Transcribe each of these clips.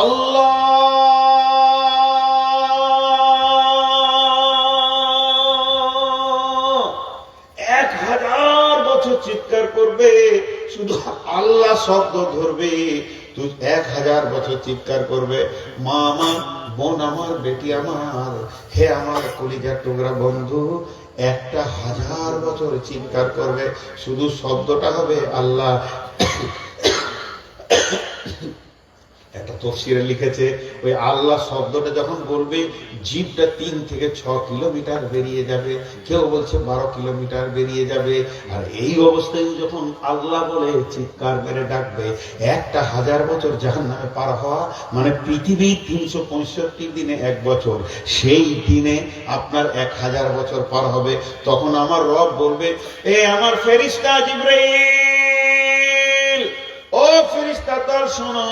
আল্লাহ এক হাজার বছর চিৎকার করবে, শুধু আল্লাহ শব্দ ধরবে। তুই এক হাজার বছর চিৎকার করবে, মা আমার, বোন আমার, বেটি আমার, হে আমার কলিজার টুকরা বন্ধু, একটা হাজার বছর চিৎকার করবে, শুধু শব্দটা হবে আল্লাহ। তফসিরে লিখেছে, ওই আল্লাহ শব্দটা যখন বলবে জিভটা তিন থেকে ছ কিলোমিটার বেরিয়ে যাবে। কেউ বলছে বারো কিলোমিটার বেরিয়ে যাবে। আর এই অবস্থায় যখন আল্লাহ বলে চিৎকার মেরে ডাকবে, একটা হাজার বছর জাহান নামে পার হওয়া মানে পৃথিবী তিনশো পঁয়ষট্টি দিনে এক বছর, সেই দিনে আপনার এক হাজার বছর পার হবে। তখন আমার রব বলবে, এ আমার ফেরিস্তা জিব্রাইল! শোনো,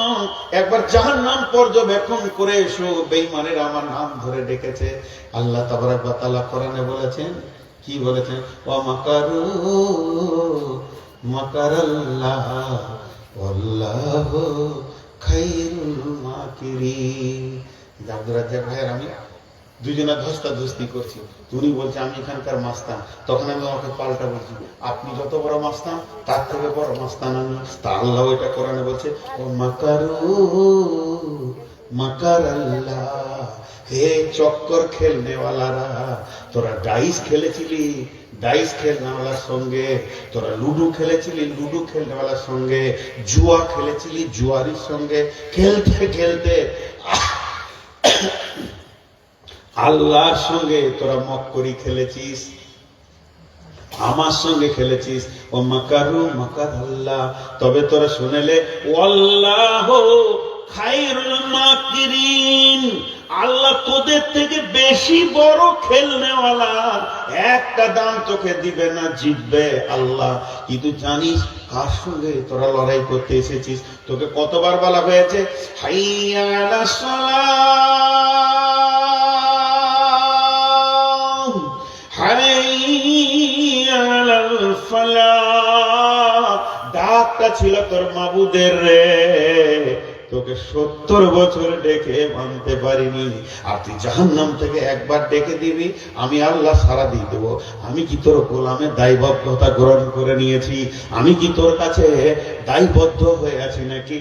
একবার যাহার নাম পর্যবেক্ষণ করে এসো বেইমানের আমার নাম ধরে ডেকেছে। আল্লাহ তাবারাক তাআলা কোরআনে বলেছেন, কি বলেছেন? ও মাকারু, মাকারাল্লাহ আল্লাহ খাই মাকিরিন। আব্দুর রাজ্জাক ভাইয়ের আমি? দুজনে ধস্তা ধস্তি করছি। উনি বলছে, আমি এখানকার মাস্তান। তখন আমি আমাকে পাল্টা বলছি, আপনি যত বড় মাস্তান, তার থেকে বড় মাস্তান আমি আল্লাহ এটা কোরআনে বলছে, ও মাকারু, মাকার আল্লাহ, হে চক্কর খেলনেওয়ালারা, তোরা ডাইস খেলেছিলি, ডাইস খেলনেওয়ালার সঙ্গে, তোরা লুডু খেলেছিলি, লুডু খেলনেওয়ালার সঙ্গে, জুয়া খেলেছিলি, জুয়ারির সঙ্গে, খেলতে খেলতে। আল্লাহর সঙ্গে তোরা মক্করি খেলেছিস। আমার সঙ্গে খেলেছিস। ও মাকারু মাকার আল্লাহ তবে তোরা শুনেলে আল্লাহ আল্লাহ তোদের থেকে বেশি বড় খেলনেওয়ালা। একটা দাম তোকে দিবে না, জিতবে আল্লাহ। কিন্তু জানিস, কার সঙ্গে তোরা লড়াই করতে এসেছিস? তোকে কতবার বলা হয়েছে? হাইয়া আলা তোর মাবুদের রে। তোকে সত্তর বছর ডেকে মানতে পারিনি। আর তুই জাহান্নাম থেকে একবার ডেকে দিবি, আমি আল্লাহ সারা দিয়ে দেবো। আমি কি তোর গোলামের দায়বদ্ধতা গ্রহণ করে নিয়েছি? আমি কি তোর কাছে দায়বদ্ধ হয়ে আছি নাকি?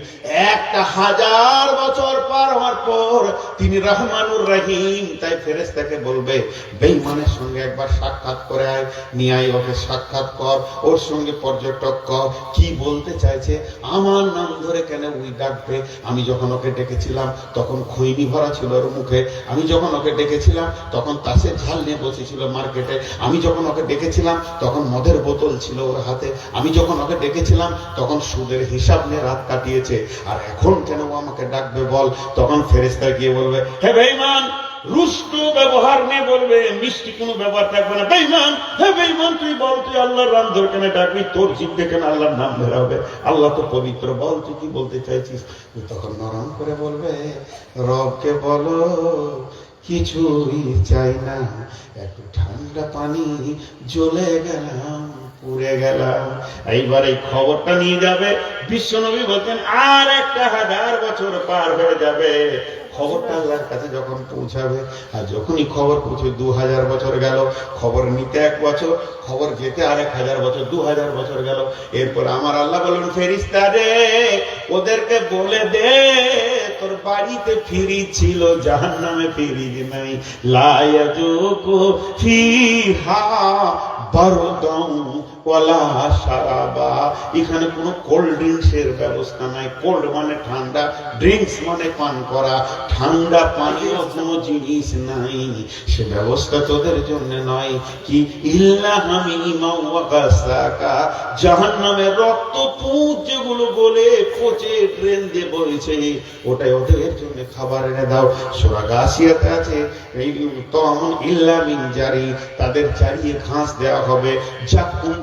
একটা হাজার বছর পার হওয়ার পর তিনি রহমানুর রহিম। তাই ফেরেস্তাকে বলবে বেইমানের সঙ্গে একবার সাক্ষাৎ করে আয়, নিয়ে আয় ওকে সাক্ষাৎ কর, ওর সঙ্গে পর্যটক কর। কি বলতে চাইছে? আমার নাম ধরে কেন ওই ডাকবে আমি যখন ওকে ডেকেছিলাম, তখন খৈনি ভরা ছিল ওর মুখে। আমি যখন ওকে ডেকেছিলাম, তখন তাসে ঝাল নিয়ে বসেছিল মার্কেটে। আমি যখন ওকে ডেকেছিলাম, তখন মদের বোতল ছিল ওর হাতে। আমি যখন ওকে ডেকেছিলাম, তখন সুদের হিসাব নিয়ে রাত কাটিয়েছে। আর এখন কেন ও আমাকে ডাকবে বল? তখন ফেরেস্তা গিয়ে বলবে, হে বেইমান রুষ্ট ব্যবহার নিয়ে বলবে, মিষ্টি কোনো ব্যবহার থাকবে না। বেইমান হে বেইমান তুই বল, তুই আল্লাহর নাম ধরে কেন ডাকবি, তোর জিভে কেন আল্লাহর নাম ধরা হবে। আল্লাহ তো পবিত্র, বল তুই কি বলতে চাইছিস? তুই তখন নরম করে বলবে, রবকে বলো, কিছুই চাই না। একটু ঠান্ডা পানি, জ্বলে গেলাম, পুড়ে গেলাম। এইবার এই খবরটা নিয়ে যাবে। বিশ্বনবী বলছেন আর একটা হাজার বছর পার হয়ে যাবে। খবরটা আল্লাহর কাছে যখন পৌঁছাবে, আর যখনই খবর পৌঁছে দু হাজার বছর গেল, খবর নিতে এক বছর, খবর যেতে আর এক হাজার বছর দু হাজার বছর গেল। এরপর আমার আল্লাহ বলুন ফেরিস্তা রে, ওদেরকে বলে দে, তোর বাড়িতে ফিরি ছিল জাহান নামে ফিরিজ নাই লায়াজুকু ফিহা বারদম ওয়ালা সারাবা এখানে কোনো কোল্ড ড্রিঙ্কসের ব্যবস্থা নাই। কোল্ড মানে ঠান্ডা ড্রিঙ্কস মানে পান করা। ঠান্ডা পানীয় কোনো জিনিস নাই। সে ব্যবস্থা তোদের জন্য নয় কি? ইল্লা হামিমা ওয়া গাসাকা। জাহান্নামের রক্ত পুঁজ যেগুলো বলে পচে ট্রেন দিয়ে বইছে, ওটাই ওদের জন্য খাবার এনে দাও। সোরা গাছিয়াতে আছে, এই তখন ইল্লা মিন জারি। তাদের চারিয়ে ঘাস দেওয়া হবে।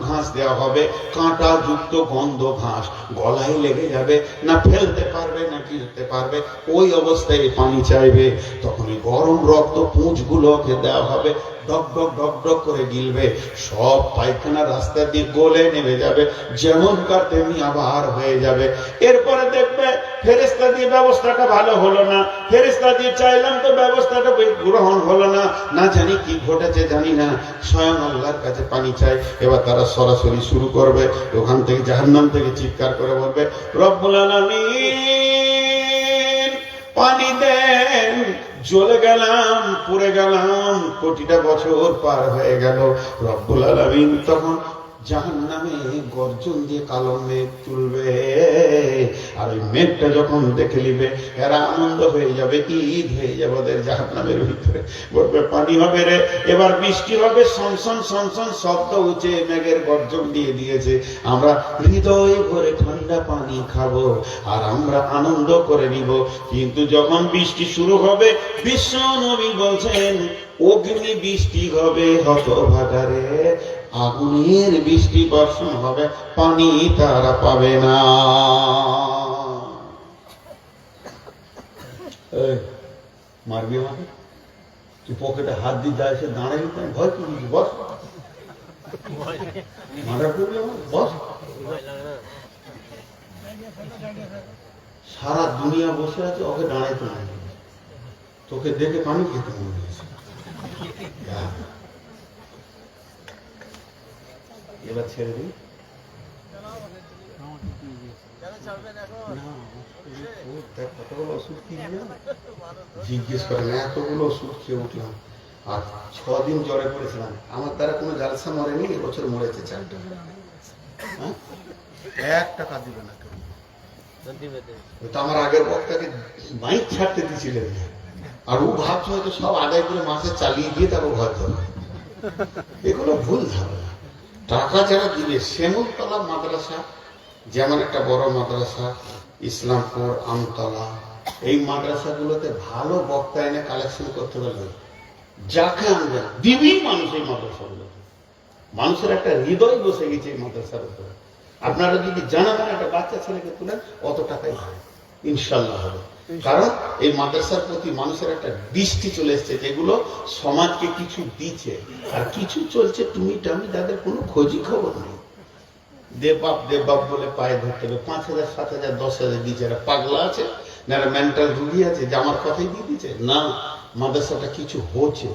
ঘাস দেওয়া হবে, কাঁটা, যুক্ত গন্ধ ঘাস, গলায় লেগে যাবে, না ফেলতে পারবে, না গিলতে পারবে, ওই অবস্থায় পানি চাইবে। তখন গরম রক্ত পুঁজগুলোকে দেওয়া হবে ডক ডক ডক ডক করে গিলবে। সব পায়খানা রাস্তা দিয়ে গলে নেমে যাবে। যেমন কার তেমনি আবার হয়ে যাবে। এরপরে দেখবে ফেরেস্তা দিয়ে ব্যবস্থাটা ভালো হলো না। ফেরেস্তা দিয়ে চাইলাম তো ব্যবস্থাটা গ্রহণ হলো না। না জানি কি ঘটেছে, জানি না। স্বয়ং আল্লাহর কাছে পানি চাই। এবার তারা সরাসরি শুরু করবে। ওখান থেকে জাহান্নাম থেকে চিৎকার করে বলবে, রব্বুল আলামিন, পানি দেন জ্বলে গেলাম পুড়ে গেলাম কোটিটা বছর পার হয়ে গেল। রব্বুল আলামিন তখন জাহান নামে গর্জন দিয়ে কালো মেঘ তুলবে। আর ওই মেঘটা যখন দেখে নিবে, এরা আনন্দ হয়ে যাবে, ঈদ হয়ে যাবে ওদের জাহান নামের ভিতরে। বলবে, পানি হবে রে, এবার বৃষ্টি হবে সনসন সনসন শব্দ উঠে মেঘের গর্জন দিয়ে দিয়েছে। আমরা হৃদয় ভরে ঠান্ডা পানি খাব আর আমরা আনন্দ করে নিব। কিন্তু যখন বৃষ্টি শুরু হবে, বিশ্ব নবী বলছেন, অগ্নি বৃষ্টি হবে হতভাগারে আগুনের বৃষ্টি বর্ষণ হবে, পানি তারা পাবে না। মারবি আমাকে? তুই পকেটে হাত দিয়ে যায় সে ভয় কি বস। বস। সারা দুনিয়া বসে আছে, ওকে দাঁড়াইতে নাই। তোকে দেখে পানি খেতে মনে হয়েছে যা। এবার ছেড়ে দিই। কতগুলো ওষুধ খেয়ে জিজ্ঞেস করে না এতগুলো ওষুধ খেয়ে উঠলাম। আর ছদিন জ্বরে পড়েছিলাম। আমার দ্বারা কোনো জালসা মরেনি এবছর মরেছে চারটা। হ্যাঁ? এক টাকা দিবে না কেউ। তো আমার আগের বক্তাকে বাইক ছাড়তে দিয়েছিলেন। আর ও ভাবছে হয়তো সব আদায় করে মাসে চালিয়ে দিয়ে তারপর ঘর যাবে এগুলো ভুল ধারণা। টাকা যারা দিবে শ্যামলতলা মাদ্রাসা, যেমন একটা বড় মাদ্রাসা, ইসলামপুর, আমতলা, এই মাদ্রাসাগুলোতে ভালো বক্তা এনে কালেকশন করতে পারবে। যাকে আনবেন দিবি মানুষ এই মাদ্রাসাগুলোতে। মানুষের একটা হৃদয় বসে গেছে এই মাদ্রাসার উপরে। আপনারা যদি জানান একটা বাচ্চা ছেলেকে তুলেন, অত টাকাই হবে ইনশাল্লাহ হবে। কারণ এই মাদ্রাসার প্রতি মানুষের একটা দৃষ্টি চলে এসছে যেগুলো সমাজকে কিছু দিচ্ছে। আর কিছু চলছে, তুমি টামি তাদের কোনো খোঁজই খবর নেই। দেববাপ দেববাপ বলে পায়ে ধরতে হবে। পাঁচ হাজার, সাত হাজার, দশ হাজার দিচ্ছে এরা পাগলা আছে না মেন্টাল রুগী আছে, যে আমার কথাই দিয়ে দিচ্ছে না, মাদ্রাসাটা কিছু হচ্ছে।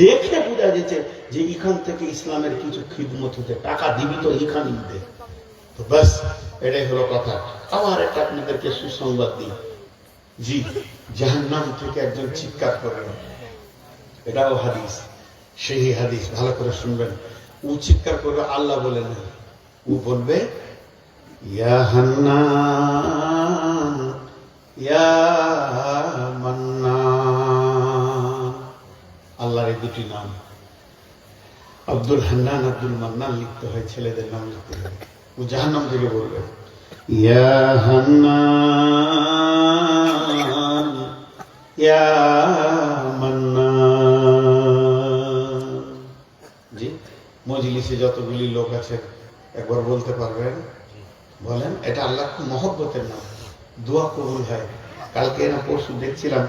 দেখে বোঝা যাচ্ছে যে এখান থেকে ইসলামের কিছু খিদমত হচ্ছে টাকা দিবি তো এখানেই দে। তো ব্যাস, এটাই হলো কথা। আবার একটা আপনাদেরকে সুসংবাদ দিই। জি, জাহান্নাম থেকে একজন চিৎকার করলেন এটাও হাদিস, সেই হাদিস, ভালো করে শুনবেন। ও চিৎকার করবে আল্লাহ বলে না ও বলবে আল্লাহর এই দুটি নাম। আব্দুল হান্নান, আব্দুল মান্নান লিখতে হয় ছেলেদের নাম লিখতে। হয় ও জাহান্নাম থেকে বলবে, ইয়া হান্নান। ইয়া মান্না। জি, মজলিসে যতগুলি লোক আছে, একবার বলতে পারবেন? বলেন, এটা আল্লাহ খুব মহব্বতের নাম। দোয়া কবুল হয়। কালকে না পরশু দেখছিলাম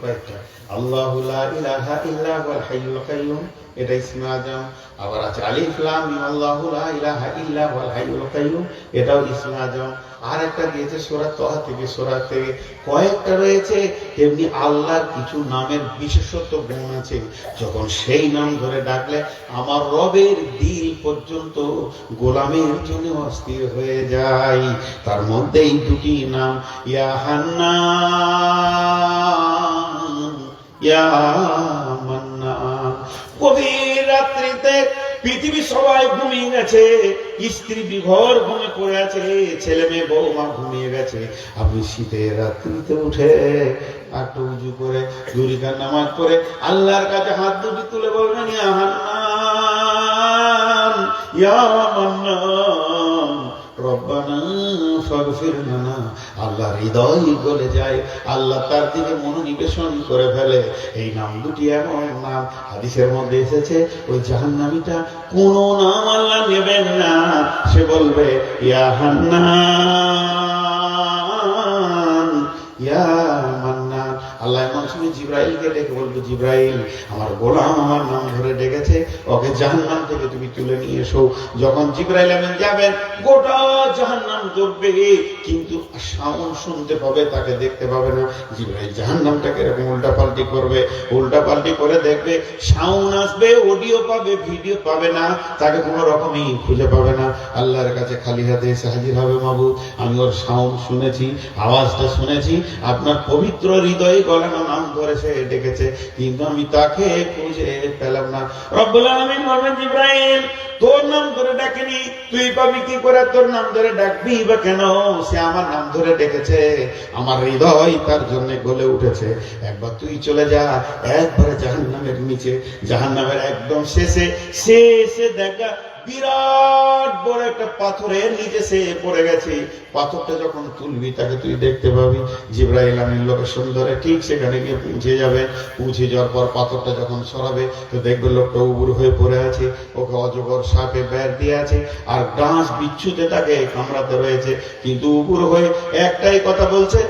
কয়েকটা। আল্লাহু রয়েছে, তেমনি আল্লাহর কিছু নামের বিশেষত্ব গুণ আছে। যখন সেই নাম ধরে ডাকলে আমার রবের দিল পর্যন্ত গোলামের জন্য অস্থির হয়ে যায়। তার মধ্যে এই দুটি নাম, ইয়া রাত্রিতে পৃথিবী সবাই ঘুমিয়ে গেছে। স্ত্রী বিঘর ঘুমে পড়ে ছেলে মেয়ে বৌমা ঘুমিয়ে গেছে। আপনি শীতের রাত্রিতে উঠে একটু উঁচু করে দুরিকার নামাজ পড়ে, আল্লাহর কাছে হাত দুটি তুলে বলবেন ইয়া হান্নান রব্বানা আল্লাহ হৃদয় গলে যায়। আল্লাহ তার দিকে মনোনিবেশন করে ফেলে। এই নাম দুটি এমন নাম। হাদিসের মধ্যে এসেছে, ওই জাহান্নামীটা কোন নাম আল্লাহ নেবেন না। সে বলবে আল্লাহ এমন সময় জিব্রাইলকে ডেকে বলব, জিব্রাইল, আমার গোলাম আমার নাম ধরে ওকে জাহান্নাম থেকে তুমি তুলে নিয়ে এসো। যখন জিব্রাইল আমিন যাবেন গোটা জাহান্নাম করবে কিন্তু সাউন্ড শুনতে পাবে, তাকে দেখতে পাবে না। জিব্রাইল জাহান্নামটাকে এরকম উল্টা পাল্টি করবে উল্টা পাল্টি করে দেখবে সাউন্ড আসবে, অডিও পাবে, ভিডিও পাবে না, তাকে কোনো রকমই খুঁজে পাবে না। আল্লাহর কাছে খালি হাতে এসে হাজির হবে মাবুদ। আমি ওর সাউন্ড শুনেছি, আওয়াজটা শুনেছি, আপনার পবিত্র হৃদয়ে গলানো নাম ধরে সে ডেকেছে, কিন্তু আমি তাকে খুঁজে পেলাম না। রব্বুল আলামিন বলবেন জিব্রাইল তোর নাম ধরে ডাকেনি, তুই পাবি কি করে? তোর নাম ধরে ডাকবি বা কেন? সে আমার নাম ধরে ডেকেছে, আমার হৃদয় তার জন্য গলে উঠেছে। একবার তুই চলে যা, একবারে জাহান্নামের নিচে। জাহান্নামের একদম শেষে শেষে দেখা বিরাট বড় একটা পাথরের নিচে সে পড়ে গেছে। পাথরটা যখন তুলবি, তাকে তুই দেখতে পাবি। জিব্রাইল আমিন লোকেশন ধরে ঠিক সেখানে গিয়ে পৌঁছে যাবে। পৌঁছে যাওয়ার পর পাথরটা যখন সরাবে, তো দেখবে লোকটা উবুর হয়ে পড়ে আছে। ওকে অজগর সাপে ব্যাগ দিয়ে আছে, আর ডাঁশ বিচ্ছুতে তাকে কামড়াতে রয়েছে। কিন্তু উবুর হয়ে একটাই কথা বলছে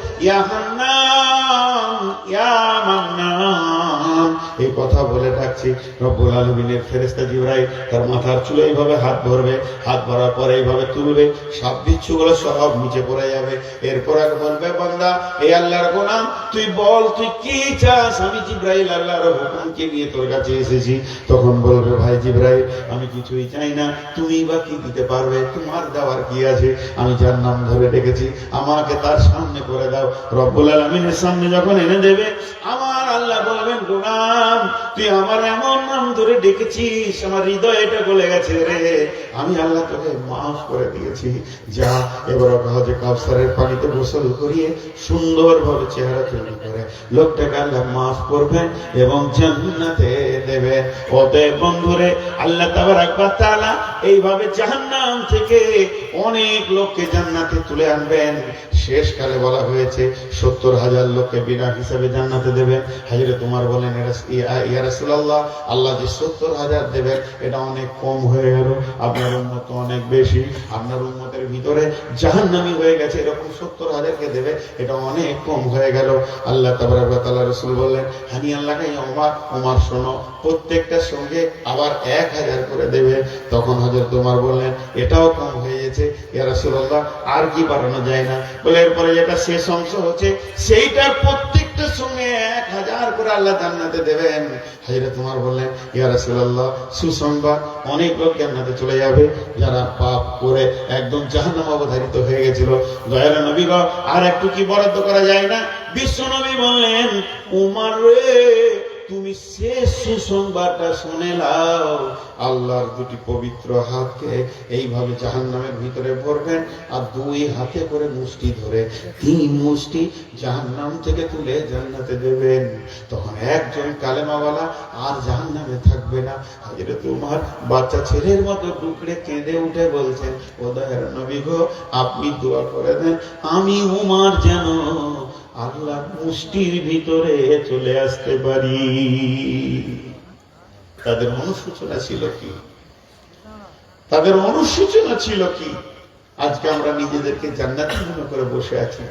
এই কথা বলে ডাকছি রব্বুল আলমিনের ফেরেস্তা জিব্রাইল। তার মাথার চুলে এইভাবে হাত ধরবে হাত ধরার পরে এইভাবে তুলবে, সাপ বিচ্ছুগুলো সব নিচে পড়ে যাবে। এরপর আর বলবে, বান্দা এই আল্লাহর গোলাম, তুই বল, তুই কি চাস? আমি জিব্রাইল আল্লাহর হুকুমকে নিয়ে তোর কাছে এসেছি। তখন বলবে, ভাই জিব্রাইল, আমি কিছুই চাই না। তুমি বা কি দিতে পারবে? তোমার দেওয়ার কি আছে? আমি যার নাম ধরে ডেকেছি আমাকে তার সামনে করে দাও। রব্বুল আলমিনের সামনে যখন এনে দেবে, আমার আল্লাহ বলবেন, গোলাম তুই আমার এমন নাম ধরে ডেকেছিস, আমার হৃদয়টা গলে গেছে রে। আমি আল্লাহ তোকে মাফ করে দিয়েছি। যা, এবার কাজে কাউসারের পানিতে গোসল করিয়ে সুন্দরভাবে চেহারা তৈরি করে। লোকটাকে আল্লাহ মাফ করবেন এবং জান্নাতে দেবে অতএব বন্ধুরে, আল্লাহ তাবারাক তাআলা এইভাবে জাহান্নাম থেকে অনেক লোককে জান্নাতে তুলে আনবেন। শেষকালে বলা হয়েছে, সত্তর হাজার লোককে বিনা হিসাবে জান্নাতে দেবেন। হাজিরে তোমার বলেন রাসূলুল্লাহ, আল্লাহ যে সত্তর হাজার দেবেন, এটা অনেক কম হয়ে গেল। আপনার উন্মত অনেক বেশি। আপনার উন্মতের ভিতরে জাহান্নামি হয়ে গেছে, এরকম সত্তর হাজারকে দেবে, এটা অনেক কম হয়ে গেল। আল্লাহ তাবারাকাল্লাহ রসুল বললেন হানি আল্লাহ ওমার ওমার শোনো, প্রত্যেকটা সঙ্গে আবার এক হাজার করে দেবে। তখন হাজার তোমার বললেন, এটাও কম হয়ে গেছে, ইয়া রাসূলুল্লাহ, আর কি বাড়ানো যায় না। বলে এরপরে যেটা শেষ অংশ হচ্ছে, সেইটার প্রত্যেকটার সঙ্গে এক হাজার করে আল্লাহ জান্নাতে দেবেন। হাজিরা তোমার সুসংবাদ, অনেক লোক জান্নাতে চলে যাবে। যারা পাপ করে একদম জাহান্নাম অবধারিত হয়ে গেছিল। দয়াল নবী আর একটু কি বরাদ্দ করা যায় না? বিশ্ব নবী বললেন, উমার রে তুমি শেষ সুসংবাদটা শুনে নাও। আল্লাহর দুটি পবিত্র হাতকে এইভাবে জাহান্নামের ভিতরে ভরবেন আর দুই হাতে করে মুষ্টি ধরে তিন মুষ্টি জাহান্নাম থেকে তুলে জান্নাতে দেবেন। তখন একজন কালেমাওয়ালা আর জাহান্নামে থাকবে না। হাজিরে তোমার বাচ্চা ছেলের মতো টুকরে কেঁদে উঠে বলছেন, ও দয়ার নবী গো, আপনি দোয়া করে দেন, আমি উমার যেন আল্লাহ মুষ্টির ভিতরে চলে আসতে পারি। তাদের অনুসূচনা ছিল কি? তাদের অনুসূচনা ছিল কি? আজকে আমরা নিজেদেরকে জান্নাতি মনে করে বসে আছি।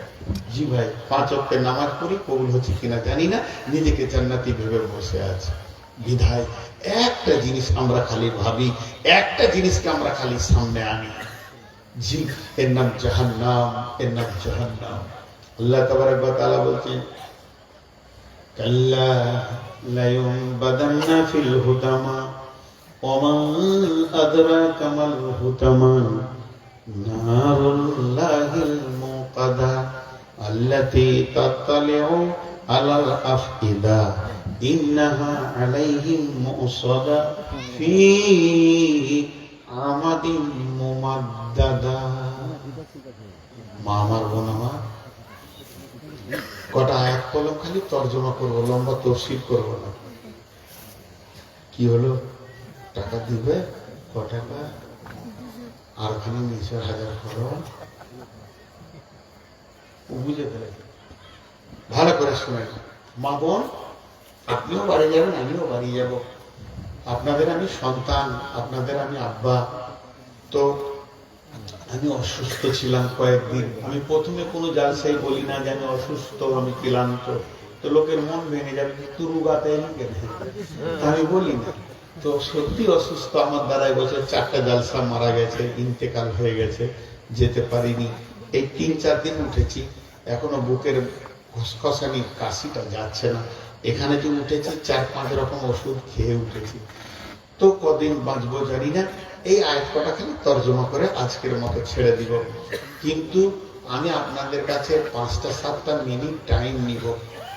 জি ভাই, পাঁচ অক্টের নামাজ পড়ি, কবুল হচ্ছে কিনা জানি না, নিজেকে জান্নাতি ভেবে বসে আছি। বিধায় একটা জিনিস আমরা খালি ভাবি, একটা জিনিসকে আমরা খালি সামনে আনি। জি এর নাম জাহান্নাম, এর নাম জাহান্নাম। আল্লাহ তাবারক ওয়া তাআলা বলছেন কাল্লা লায়ুনবাদান্না ফিল হুতামা আমার কটা এক কলম খালি? তর্জমা করব, লম্বা তফসিল করব না। কি হলো? টাকা দিবে? ক টাকা? আর ওখানে নিচে হাজার খরচ বুঝে ফেলেছে ভালো করে শুনে মা বোন, আপনিও বাড়ি যাবেন, আমিও বাড়ি যাব। আপনাদের আমি সন্তান, আপনাদের আমি আব্বা। তো আমি অসুস্থ ছিলাম কয়েকদিন। আমি প্রথমে কোনো জালসাই বলি না যে আমি অসুস্থ, আমি ক্লান্ত। তো লোকের মন ভেঙে যাবে যে তুরু গাতে কেন? আমি বলি না। তো সত্যি অসুস্থ আমার দ্বারা বছর চারটা জালসা মারা গেছে, ইন্তেকাল হয়ে গেছে, যেতে পারিনি। এই তিন চার দিন উঠেছি, এখনও বুকের খসখসানি, কাশিটা যাচ্ছে না। এখানে যে উঠেছি, চার পাঁচ রকম ওষুধ খেয়ে উঠেছি। তো কদিন বাঁচবো জানি না। এই আয়াত কটা খালি তর্জমা করে আজকের মতো ছেড়ে দিব। কিন্তু আমি আপনাদের কাছে পাঁচটা, সাতটা মিনিট টাইম নিব।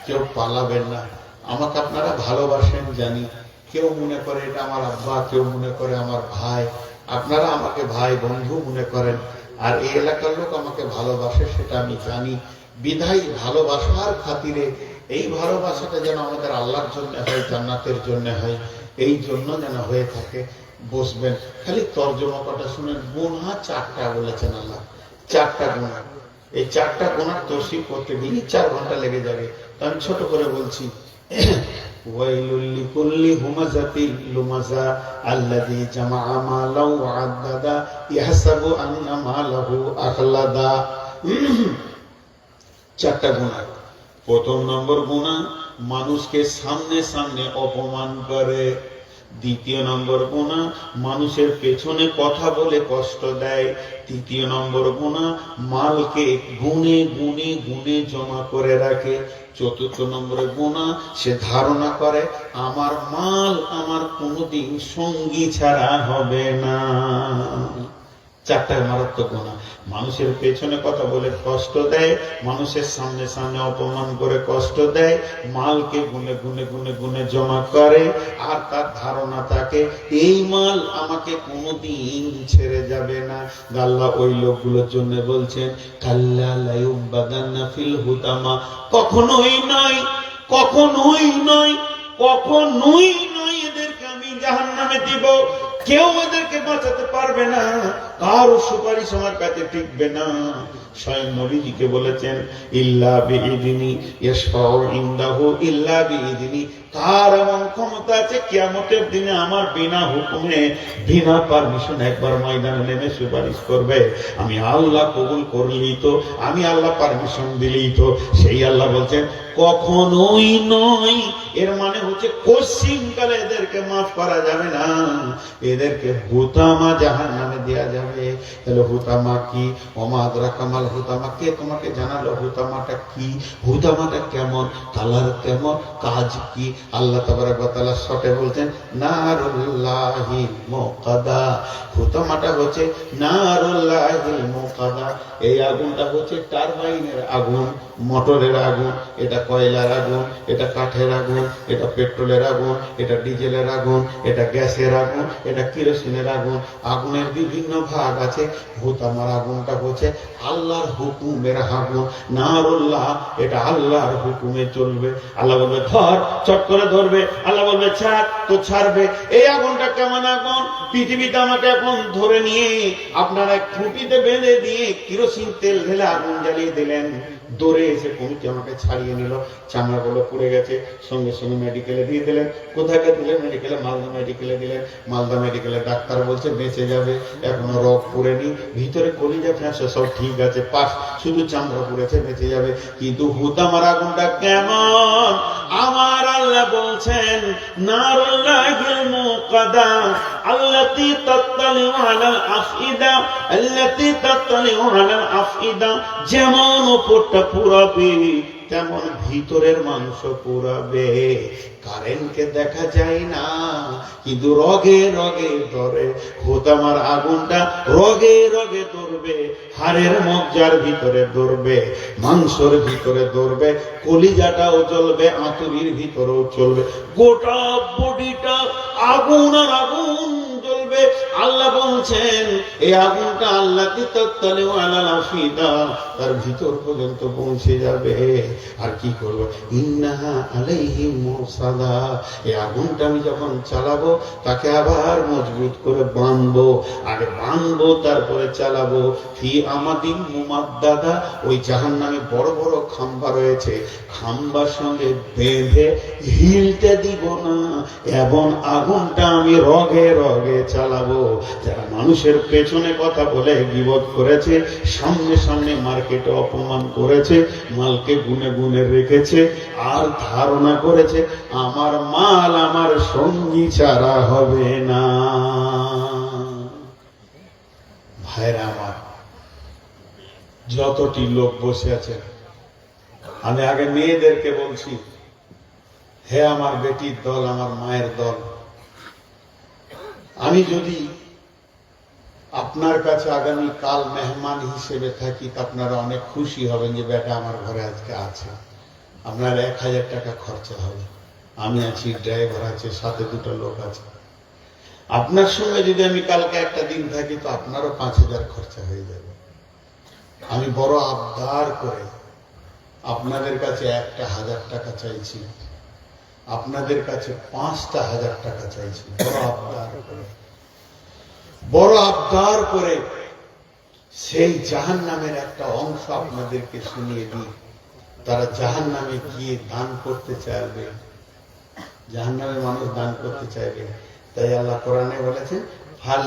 কেউ পালাবেন না। আমাকে আপনারা ভালোবাসেন, জানি। কেউ মনে করে এটা আমার আব্বা, কেউ মনে করে আমার ভাই। আপনারা আমাকে ভাই, বন্ধু মনে করেন। আর এই এলাকার লোক আমাকে ভালোবাসে, সেটা আমি জানি। বিধাই ভালোবাসার খাতিরে এই ভালোবাসাটা যেন আমাদের আল্লাহর জন্য হয়, জান্নাতের জন্য হয়, এই জন্য যেন হয়ে থাকে। বসবেন। খালি তর্জমা কটা শুনেন গুণা চারটা বলেছেন আল্লাহ। চারটা গুণা এই চারটা গুণার তসি করতে গেলে চার ঘণ্টা লেগে যাবে। আমি ছোট করে বলছি মানুষকে সামনে সামনে অপমান করে। দ্বিতীয় নম্বর গুণা, মানুষের পেছনে কথা বলে কষ্ট দেয়। তৃতীয় নম্বর গুণা, মালকে গুনে গুনে গুনে জমা করে রাখে। চতুর্থ নম্বরে গুণা, সে ধারণা করে, আমার মাল আমার কোনোদিন সঙ্গী ছাড়া হবে না। চারটা মারাত্মক গুণা মানুষের পেছনে কথা বলে কষ্ট দেয়, মানুষের সামনে সামনে অপমান করে কষ্ট দেয়, মালকে গুনে গুনে গুনে গুনে জমা করে, আর তার ধারণা থাকে, এই মাল আমাকে কোনোদিন ছেড়ে যাবে না। গাল্লা ওই লোকগুলোর জন্য বলছেন, কাল্লা লায়ুবাদান্না ফিল হুতামা। কখনোই নয় কখনোই নয় কখনোই নয় এদেরকে আমি জাহান্নামে দিব। কেউ ওদেরকে বাঁচাতে পারবে না। কারও সুপারিশ আমার কাছে টিকবে না। স্বয়ং নবীজিকে বলেছেন, ইল্লা বিদিনী ইল্লা বিইদিনি কার এমন ক্ষমতা আছে, কিয়ামতের দিনে আমার বিনা হুকুমে, বিনা পারমিশন একবার ময়দানে নেমে সুপারিশ করবে। আমি আল্লাহ কবুল করলি তো, আমি আল্লাহ পারমিশন দিলেই তো। সেই আল্লাহ বলছেন, কখনোই নয়। এর মানে হচ্ছে কশিনকালে এদেরকে মাফ করা যাবে না। এদেরকে হুতামা জাহান নামে দেওয়া যাবে। তাহলে হুতামা কি? অমাদরা কামাল হুতামা? কে তোমাকে জানালো হুতামাটা কি? হুতামাটা কেমন? কালার কেমন? কাজ কি? আল্লাহ তাবারাকাতালা শটে বলছেন, নারুল্লাহি মুকাদা হুতামাটা হচ্ছে নারুল্লাহি মুকাদা এই আগুনটা হচ্ছে টারবাইনের আগুন, মোটরের আগুন, এটা কয়লার আগুন, এটা কাঠের আগুন, এটা পেট্রোলের আগুন, এটা ডিজেলের আগুন, এটা গ্যাসের আগুন, এটা কেরোসিনের আগুন। আগুনের বিভিন্ন ভাগ আছে হুতামার আগুনটা হচ্ছে আল্লাহর হুকুমের আগুন। নারুল্লাহ, এটা আল্লাহর হুকুমে চলবে। আল্লাহ বলবে, ধর, চট করে ধরবে। আল্লাহ বলবে, ছাড়, তো ছাড়বে। এই আগুনটা কেমন আগুন? পৃথিবীতে আমাকে এখন ধরে নিয়ে আপনারা খুঁটিতে বেঁধে দিয়ে কিরোসিন তেল ঢেলে আগুন জ্বালিয়ে দিলেন। দৌড়ে এসে কমিটি আমাকে ছাড়িয়ে নিল, চামড়াগুলো পুড়ে গেছে, সঙ্গে সঙ্গে মেডিকেলে দিয়ে দিলেন। কোথায় দিলেন? মেডিকেলে মালদা মেডিকেলে দিলেন। মালদা মেডিকেলে ডাক্তার বলছে, বেঁচে যাবে, এখনও রক পুড়েনি। ভিতরে কলিজা ফ্যাঁসা সব ঠিক আছে পাশ শুধু চামড়া পুড়েছে, বেঁচে যাবে। কিন্তু হুতামার আগুনটা কেমন? আমার আল্লাহ বলছেন মুকাদা আল্লাতী তাত্তালিউ আলাল আফইদা আল্লাতী তাত্তালিউ আলাল আফইদা যেমন উপরটা পুরাবে, তেমন ভিতরের মাংস পুরাবে। কারেন্টকে দেখা যায় না, কিন্তু রগে রগে ধরে হোতামার আগুনটা রগে রগে ধরবে, হাড়ের মজ্জার ভিতরে ধরবে, মাংসর ভিতরে ধরবে, কলিজাটাও জ্বলবে, আঁতুরির ভিতরেও চলবে। গোটা বডিটা আগুন আর আগুন আল্লাহ বলছেন, এই আগুনটা আল্লাহ তত্তালে আলাফিদা তার ভিতর পর্যন্ত পৌঁছে যাবে। আর কি করব? ইন্নাহা আলাইহি মুসাদা এই আগুনটা আমি যখন চালাবো, তাকে আবার মজবুত করে বাঁধবো আগে বাঁধবো তারপরে চালাবো। ফি আমাদিন মুমাদ্দাদা, ওই জাহান নামে বড় বড় খাম্বা রয়েছে। খাম্বার সঙ্গে বেঁধে হিলতে দিব না। এবং আগুনটা আমি রগে রগে চালাবো। চালাবো। যারা মানুষের পেছনে কথা বলে গিবত করেছে, সামনে সামনে মার্কেটে অপমান করেছে, মালকে গুনে গুনে রেখেছে, আর ধারণা করেছে, আমার মাল আমার সঙ্গী ছাড়া হবে না। ভাইরা আমার, যতটি লোক বসে আছে, আমি আগে মেয়েদেরকে বলছি, হে আমার বেটির দল, আমার মায়ের দল আমি যদি আপনার কাছে আগামী কাল মেহমান হিসেবে থাকি, তা আপনারা অনেক খুশি হবেন যে, বেটা, আমার ঘরে আজকে আছে। আপনার এক হাজার টাকা খরচা হবে। আমি আছি, ড্রাইভার আছে, সাথে দুটো লোক আছে। আপনার সঙ্গে যদি আমি কালকে একটা দিন থাকি, তো আপনারও পাঁচ হাজার খরচা হয়ে যাবে। আমি বড় আবদার করে আপনাদের কাছে একটা হাজার টাকা চাইছি। আপনাদের কাছে পাঁচটা হাজার টাকা চাইছি। বড় আবদার। বড় আবদার করে সেই জাহান নামের একটা অংশ আপনাদেরকে শুনিয়ে দিই। তারা জাহান নামে গিয়ে দান করতে চাইবে। জাহান নামে মানুষ দান করতে চাইবে। তাই আল্লাহ কোরআনে বলেছেন, ফাল